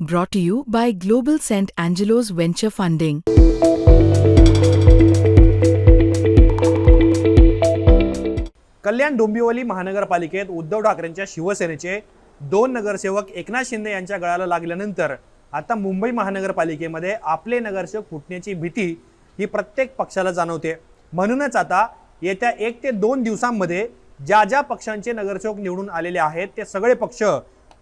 Brought to you by Global St. Angelo's Venture Funding. Kalyan Dombivli महानगरपालिकेत उद्धव ठाकरेंच्या शिवसेनेचे दोन नगरसेवक एकनाथ शिंदे यांच्या गळाला लागल्यानंतर आता मुंबई महानगरपालिकेमध्ये आपले नगरसेवक फुटण्याची भीती ही प्रत्येक पक्षाला जाणवते म्हणूनच आता येत्या एक ते दोन दिवसांमध्ये ज्या ज्या पक्षांचे नगरसेवक निवडून आलेले आहेत ते सगळे पक्ष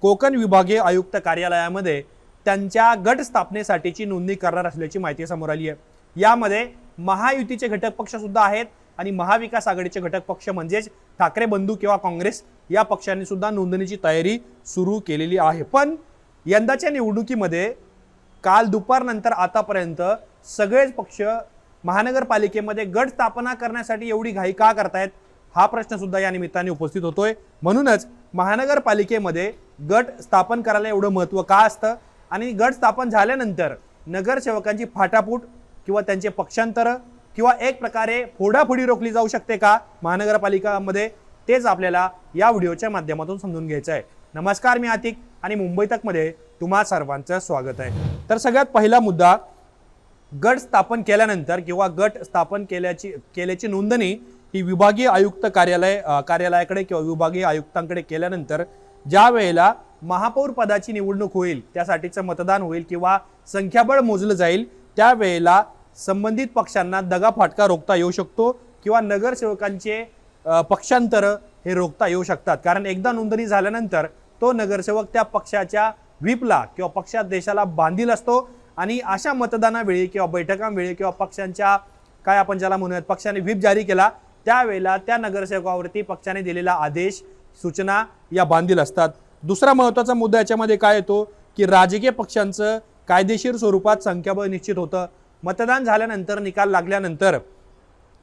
कोकण विभागीय आयुक्त कार्यालयामध्ये त्यांच्या गट स्थापनेसाठीची नोंदणी करणार असल्याची माहिती समोर आली आहे. यामध्ये महायुतीचे घटक पक्ष सुद्धा आहेत आणि महाविकास आघाडीचे घटक पक्ष म्हणजेच ठाकरे बंधू किंवा काँग्रेस या पक्षांनी सुद्धा नोंदणीची तयारी सुरू केलेली आहे. पण यंदाच्या निवडणुकीमध्ये काल दुपारनंतर आतापर्यंत सगळेच पक्ष महानगरपालिकेमध्ये गट स्थापना करण्यासाठी एवढी घाई का करतायत हा प्रश्न सुद्धा या निमित्ताने उपस्थित होतोय. म्हणूनच महानगरपालिकेमध्ये गट स्थापन करायला एवढं महत्त्व का असतं? आणि गट स्थापन झाल्यानंतर नगरसेवकांची फाटाफूट किंवा त्यांचे पक्षांतर किंवा एक प्रकारे फोडाफोडी रोखली जाऊ शकते का महानगरपालिकामध्ये? तेच आपल्याला या व्हिडिओच्या माध्यमातून समजून घ्यायचं आहे. नमस्कार मी आतिक आणि मुंबई तकमध्ये तुम्हा सर्वांचं स्वागत आहे. तर सगळ्यात पहिला मुद्दा गट स्थापन केल्यानंतर किंवा गट स्थापन केल्याची केल्याची नोंदणी ही विभागीय आयुक्त कार्यालय कार्यालयाकडे किंवा विभागीय आयुक्तांकडे केल्यानंतर ज्या वेळेला महापौर पदाची निवडणूक होईल त्यासाठीचं मतदान होईल किंवा संख्याबळ मोजलं जाईल त्यावेळेला संबंधित पक्षांना दगा फाटका रोखता येऊ शकतो किंवा नगरसेवकांचे पक्षांतर हे रोखता येऊ शकतात. कारण एकदा नोंदणी झाल्यानंतर तो नगरसेवक त्या पक्षाच्या व्हीपला किंवा पक्षात देशाला बांधील असतो आणि अशा मतदानावेळी किंवा बैठकांवेळी किंवा पक्षांच्या काय आपण ज्याला म्हणूयात पक्षाने व्हीप जारी केला त्यावेळेला त्या नगरसेवकावरती पक्षाने दिलेला आदेश सूचना या बांधील असतात. दुसरा महत्त्वाचा मुद्दा याच्यामध्ये काय येतो की राजकीय पक्षांचं कायदेशीर स्वरूपात संख्याबळ निश्चित होतं. मतदान झाल्यानंतर निकाल लागल्यानंतर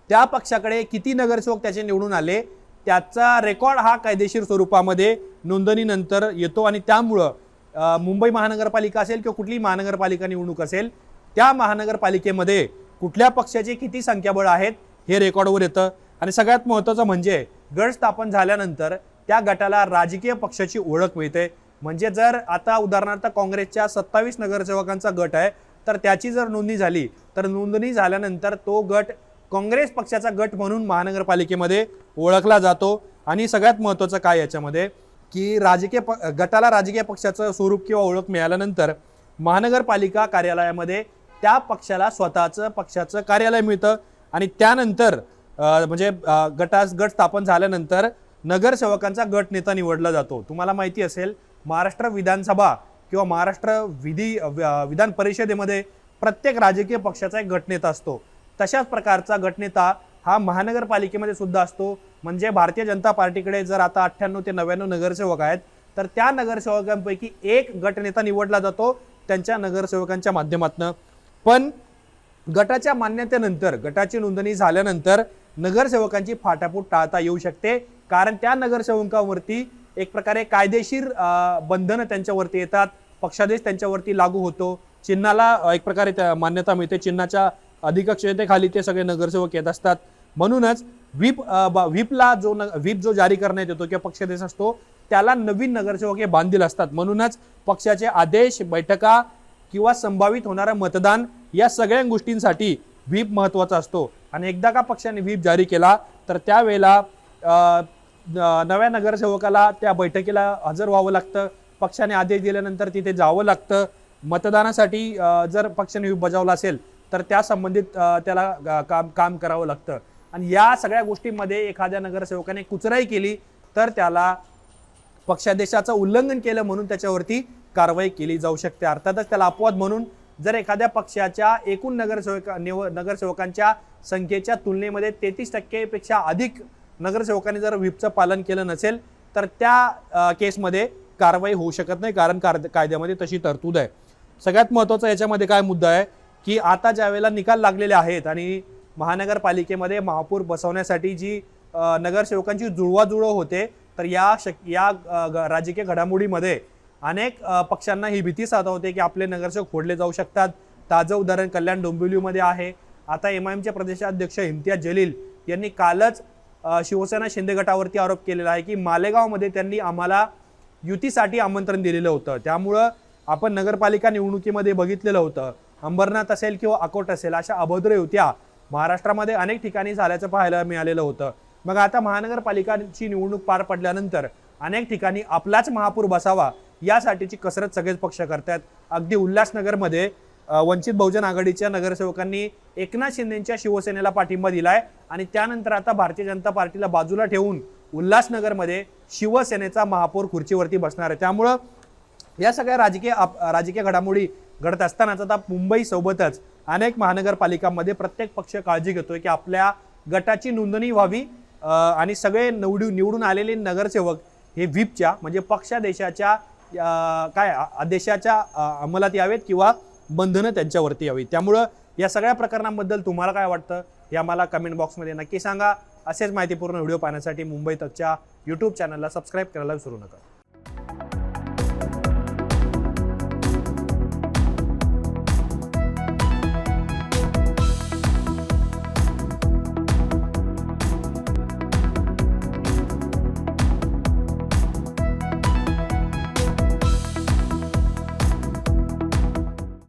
त्या पक्षाकडे किती नगरसेवक त्याचे निवडून आले त्याचा रेकॉर्ड हा कायदेशीर स्वरूपामध्ये नोंदणीनंतर येतो आणि त्यामुळं मुंबई महानगरपालिका असेल किंवा कुठली महानगरपालिका निवडणूक असेल त्या महानगरपालिकेमध्ये कुठल्या पक्षाचे किती संख्याबळ आहेत हे रेकॉर्डवर येतं. आणि सगळ्यात महत्त्वाचं म्हणजे गट स्थापन झाल्यानंतर त्या गटाला राजकीय पक्षाची ओळख मिळते. म्हणजे जर आता उदाहरणार्थ काँग्रेसच्या सत्तावीस नगरसेवकांचा गट आहे तर त्याची जर नोंदणी झाली तर नोंदणी झाल्यानंतर तो गट काँग्रेस पक्षाचा गट म्हणून महानगरपालिकेमध्ये ओळखला जातो. आणि सगळ्यात महत्त्वाचं काय याच्यामध्ये? की राजकीय प गटाला राजकीय पक्षाचं स्वरूप किंवा ओळख मिळाल्यानंतर महानगरपालिका कार्यालयामध्ये त्या पक्षाला स्वतःचं पक्षाचं कार्यालय मिळतं. आणि त्यानंतर म्हणजे गटास गट स्थापन झाल्यानंतर नगरसेवकांचा गट नेता निवडला जातो. तुम्हाला माहिती असेल महाराष्ट्र विधानसभा किंवा महाराष्ट्र विधी विधान परिषदेमध्ये प्रत्येक राजकीय पक्षाचा एक गटनेता असतो. तशाच प्रकारचा गटनेता हा महानगरपालिकेमध्ये सुद्धा असतो. म्हणजे भारतीय जनता पार्टीकडे जर आता अठ्ठ्याण्णव ते नव्याण्णव नगरसेवक आहेत तर त्या नगरसेवकांपैकी एक गटनेता निवडला जातो त्यांच्या नगरसेवकांच्या माध्यमातनं. पण गटाच्या मान्यतेनंतर गटाची नोंदणी झाल्यानंतर नगरसेवकांची फाटाफूट टाळता येऊ शकते. कारण त्या नगरसेवकांवरती एक प्रकारे कायदेशीर बंधनं त्यांच्यावरती येतात. पक्षादेश त्यांच्यावरती लागू होतो. चिन्हाला एक प्रकारे त्या मान्यता मिळते. चिन्हाच्या अधिकक्षतेखाली ते सगळे नगरसेवक येत असतात. म्हणूनच व्हीप व्हीपला जो न व्हीप जो जारी करण्यात येतो किंवा पक्षादेश असतो त्याला नवीन नगरसेवक हे बांधील असतात. म्हणूनच पक्षाचे आदेश बैठका किंवा संभावित होणारं मतदान या सगळ्या गोष्टींसाठी व्हीप महत्त्वाचा असतो. आणि एकदा का पक्षाने व्हीप जारी केला तर त्यावेळेला न- नव्या नगरसेवकाला त्या बैठकीला हजर व्हावं लागतं. पक्षाने आदेश दिल्यानंतर तिथे जावं लागतं. मतदानासाठी जर पक्षाने व्हीप बजावला असेल तर त्या संबंधित त्याला काम काम करावं लागतं. आणि या सगळ्या गोष्टींमध्ये एखाद्या नगरसेवकाने कुचराई केली तर त्याला पक्षादेशाचं उल्लंघन केलं म्हणून त्याच्यावरती कारवाई केली जाऊ शकते. अर्थातच त्याला अपवाद म्हणून जर एखाद्या पक्षाच्या एकूण नगरसेवक निव नगरसेवकांच्या संख्येच्या तुलनेमध्ये तेहतीस टक्केपेक्षा अधिक नगरसेवकांनी जर व्हीपचं पालन केलं नसेल तर त्या केसमध्ये कारवाई होऊ शकत नाही कारण कार- कायद्यामध्ये तशी तरतूद आहे. सगळ्यात महत्त्वाचा याच्यामध्ये काय मुद्दा आहे की आता ज्या वेळेला निकाल लागलेले आहेत आणि महानगरपालिकेमध्ये महापौर बसवण्यासाठी जी नगरसेवकांची जुळवाजुळव होते तर या शक या ग- राजकीय घडामोडीमध्ये अनेक पक्षांना ही भीती साधवते की आपले नगरसेवक फोडले जाऊ शकतात. ताजं उदाहरण कल्याण डोंबिवलीमध्ये आहे. आता एम आय एमचे प्रदेशाध्यक्ष इम्तियाज जलील यांनी कालच शिवसेना शिंदे गटावरती आरोप केलेला आहे की मालेगावमध्ये त्यांनी आम्हाला युतीसाठी आमंत्रण दिलेलं होतं. त्यामुळं आपण नगरपालिका निवडणुकीमध्ये बघितलेलं होतं. अंबरनाथ असेल किंवा अकोट असेल अशा अभद्र युत्या महाराष्ट्रामध्ये अनेक ठिकाणी झाल्याचं पाहायला मिळालेलं होतं. मग आता महानगरपालिकाची निवडणूक पार पडल्यानंतर अनेक ठिकाणी आपलाच महापूर बसावा यासाठीची कसरत सगळेच पक्ष करतात अगदी उल्हासनगरमध्ये वंचित बहुजन आघाडीच्या नगरसेवकांनी एकनाथ शिंदेच्या शिवसेनेला पाठिंबा दिलाय आणि त्यानंतर आता भारतीय जनता पार्टीला बाजूला ठेवून उल्हासनगरमध्ये शिवसेनेचा महापौर खुर्चीवरती बसणार आहे. त्यामुळं या सगळ्या राजकीय आप- राजकीय घडामोडी घडत असतानाच आता मुंबई सोबतच अनेक महानगरपालिकांमध्ये प्रत्येक पक्ष काळजी घेतोय की आपल्या गटाची नोंदणी व्हावी आणि सगळे निवडून निवडून आलेले नगरसेवक हे व्हीपच्या म्हणजे पक्षादेशाच्या काय आदेशाच्या अंमलात यावेत किंवा बंधनं त्यांच्यावरती यावी त्यामुळं या सगळ्या प्रकरणांबद्दल तुम्हाला काय वाटतं? हे आम्हाला कमेंट बॉक्समध्ये नक्की सांगा. असेच माहितीपूर्ण व्हिडिओ पाहण्यासाठी मुंबई तकच्या यूट्यूब चॅनलला सबस्क्राईब करायला विसरू नका.